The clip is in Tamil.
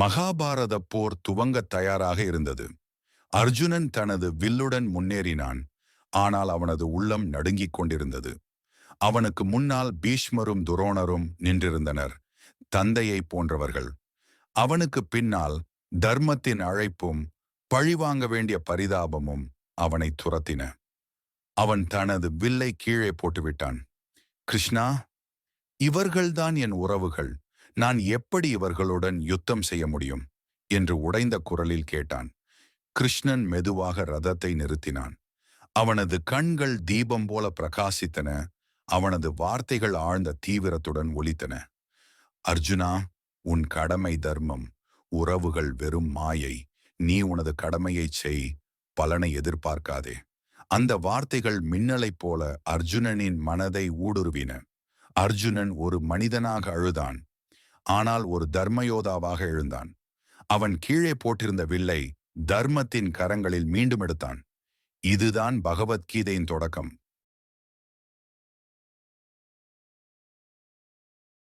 மகாபாரத போர் துவங்கத் தயாராக இருந்தது. அர்ஜுனன் தனது வில்லுடன் முன்னேறினான். ஆனால் அவனது உள்ளம் நடுங்கிக் கொண்டிருந்தது. அவனுக்கு முன்னால் பீஷ்மரும் துரோணரும் நின்றிருந்தனர். தந்தையைப் போன்றவர்கள். அவனுக்கு பின்னால் தர்மத்தின் அழைப்பும் பழிவாங்க வேண்டிய பரிதாபமும் அவனை துரத்தின. அவன் தனது வில்லை கீழே போட்டுவிட்டான். கிருஷ்ணா இவர்கள்தான் என் உறவுகள். நான் எப்படி இவர்களுடன் யுத்தம் செய்ய முடியும்? என்று உடைந்த குரலில் கேட்டான். கிருஷ்ணன் மெதுவாக ரதத்தை நிறுத்தினான். அவனது கண்கள் தீபம் போல பிரகாசித்தன. அவனது வார்த்தைகள் ஆழ்ந்த தீவிரத்துடன் ஒலித்தன. அர்ஜுனா உன் கடமை தர்மம். உறவுகள் வெறும் மாயை. நீ உனது கடமையைச் செய். பலனை எதிர்பார்க்காதே. அந்த வார்த்தைகள் மின்னலைப் போல அர்ஜுனனின் மனதை ஊடுருவின. அர்ஜுனன் ஒரு மனிதனாக அழுதான். ஆனால் ஒரு தர்மயோதாவாக எழுந்தான். அவன் கீழே போட்டிருந்த வில்லை தர்மத்தின் கரங்களில் மீண்டும் எடுத்தான். இதுதான் பகவத்கீதையின் தொடக்கம்.